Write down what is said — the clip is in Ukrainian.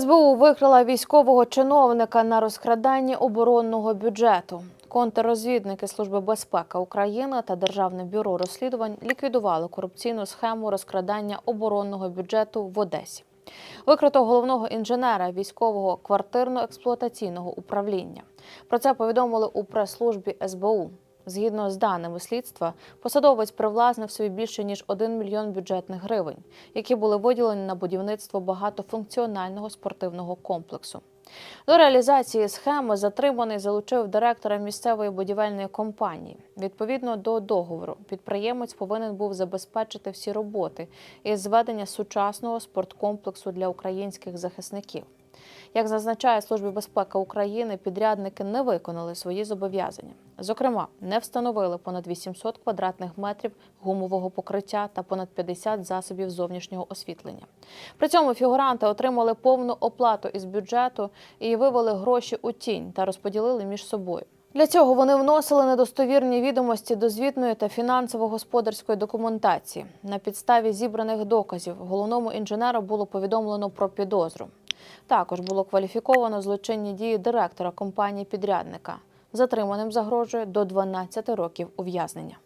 СБУ викрила військового чиновника на розкраданні оборонного бюджету. Контррозвідники Служби безпеки України та Державне бюро розслідувань ліквідували корупційну схему розкрадання оборонного бюджету в Одесі. Викрито головного інженера військового квартирно-експлуатаційного управління. Про це повідомили у прес-службі СБУ. Згідно з даними слідства, посадовець привласнив собі більше ніж 1 мільйон бюджетних гривень, які були виділені на будівництво багатофункціонального спортивного комплексу. До реалізації схеми затриманий залучив директора місцевої будівельної компанії. Відповідно до договору, підприємець повинен був забезпечити всі роботи із зведення сучасного спорткомплексу для українських захисників. Як зазначає Служба безпеки України, підрядники не виконали свої зобов'язання. Зокрема, не встановили понад 800 квадратних метрів гумового покриття та понад 50 засобів зовнішнього освітлення. При цьому фігуранти отримали повну оплату із бюджету і вивели гроші у тінь та розподілили між собою. Для цього вони вносили недостовірні відомості до звітної та фінансово-господарської документації. На підставі зібраних доказів головному інженеру було повідомлено про підозру. Також було кваліфіковано злочинні дії директора компанії підрядника. Затриманим загрожує до 12 років ув'язнення.